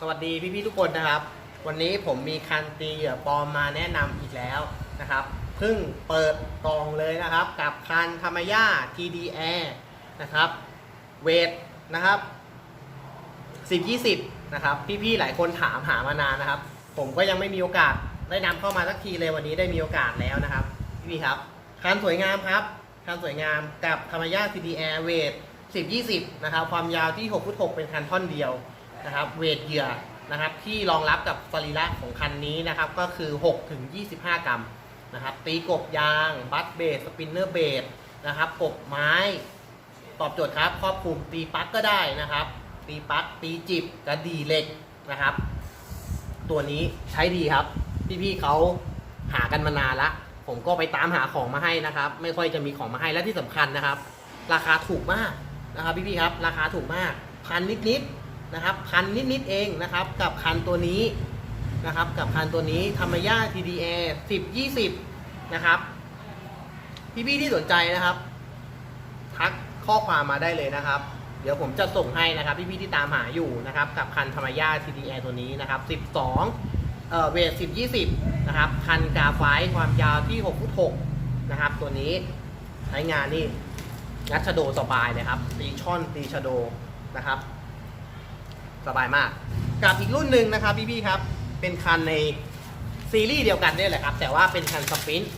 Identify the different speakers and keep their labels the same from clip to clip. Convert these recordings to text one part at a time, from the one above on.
Speaker 1: สวัสดีพี่ๆทุกคนนะครับ วันนี้ผมมีคันตีเหยื่อปลอมมาแนะนำอีกแล้วนะครับเพิ่งเปิดกล่องเลยนะครับ กับคันธรรมย่า TD Air นะครับเวทนะครับ10 20 นะครับ พี่ๆหลายคนถามหามานานนะครับ ผมก็ยังไม่มีโอกาสได้นำเข้ามาสักทีเลยวันนี้ได้มีโอกาสแล้วนะครับ พี่ๆครับคันสวยงามครับคันสวยงามกับธรรมย่า TD Air เวท10 20 นะครับความยาวที่6ฟุต6เป็นคันท่อนเดียว นะครับเวทเหยื่อนะครับที่รองรับกับสรีระของคันนี้นะครับก็คือ 6 ถึง 25 กรัมนะครับตีกบยาง บัตเบสสปินเนอร์เบสนะครับกบไม้ ตอบโจทย์ครับครอบคลุมตีปักก็ได้นะครับ ตีปักตีจิบกระดีเหล็กนะครับ ตัวนี้ใช้ดีครับ พี่ๆเขาหากันมานานละผมก็ไปตามหาของมาให้นะครับ ไม่ค่อยจะมีของมาให้และที่สำคัญนะครับ ราคาถูกมากนะครับพี่ๆครับ ราคาถูกมากพันนิดๆ นะครับพันนิดๆเองนะครับ กับคันตัวนี้นะครับ กับคันตัวนี้ธรรมย่า TDA 10 20 นะครับพี่ๆที่สนใจนะครับ ทักข้อความมาได้เลยนะครับ เดี๋ยวผมจะส่งให้นะครับ พี่ๆที่ตามหาอยู่นะครับ กับคันธรรมย่า TDA ตัวนี้นะครับ 12เอ่อเวท10 20 นะครับ คันกาไฟความยาวที่6ฟุต6นะครับ ตัวนี้ใช้งานนี่งัดชโดสบายเลยครับตีช่อนตีชโดนะครับ สบายมาก กับอีกรุ่นหนึ่งนะครับพี่ๆครับ เป็นคันในซีรีส์เดียวกันนี่แหละครับ แต่ว่าเป็นคันสปรินต์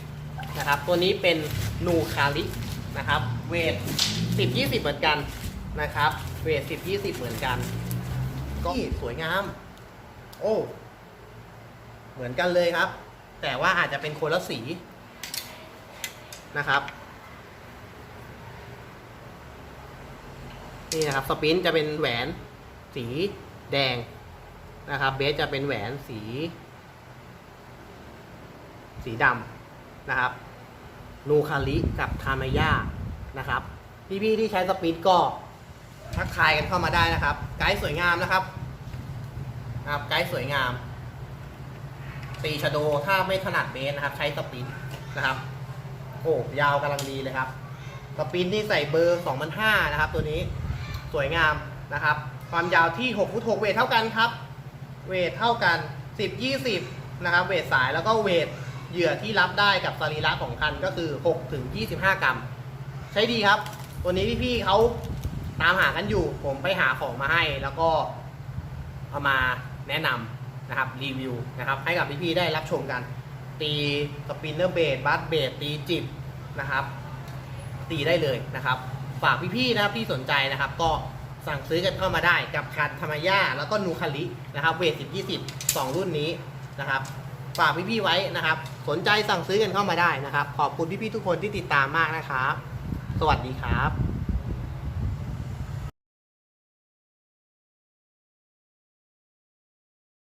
Speaker 1: นะครับ ตัวนี้เป็นนูคารินะครับ เวท 10 20 เหมือนกันนะครับ เวท 10 20 เหมือนกัน ก็สวยงาม โอ้ เหมือนกันเลยครับ แต่ว่าอาจจะเป็นคนละสีนะครับนี่นะครับสปินจะเป็นแหวน สีแดงนะครับ เบสจะเป็นแหวนสี สีดำนะครับ นูคาริกับทามายานะครับพี่ๆที่ใช้สปรินก็ทักทายกันเข้ามาได้นะครับ ไกด์สวยงามนะครับนะครับไกด์สวยงามตีชะโดถ้าไม่ถนัดเบสนะครับ ใช้สปินนะครับโอ้ยาวกำลังดีเลยครับ สปินที่ใส่เบอร์ 2005 นะครับ ตัวนี้สวยงามนะครับ ความยาวที่6ฟุต6เวทเท่ากันครับ เวทเท่ากัน 10 20 นะครับ เวทสายแล้วก็เวทเหยื่อที่รับได้กับสรีระของคันก็คือ6ถึง25 กรัม ใช้ดีครับ ตัวนี้พี่ๆเขาตามหากันอยู่ ผมไปหาของมาให้แล้วก็เอามาแนะนำนะครับรีวิวนะครับ ให้กับพี่ๆได้รับชมกัน ตีสปินเนอร์เบสบัสเบสตีจิบนะครับ ตีได้เลยนะครับ ฝากพี่ๆนะครับที่สนใจนะครับก็ สั่งซื้อกันเข้ามาได้กับคันธรรมย่าแล้วก็นูคาลินะครับเวทสิบยี่สิบสองรุ่นนี้นะครับฝากพี่ๆไว้นะครับ สนใจสั่งซื้อกันเข้ามาได้นะครับ ขอบคุณพี่ๆทุกคนที่ติดตามมากนะครับ สวัสดีครับ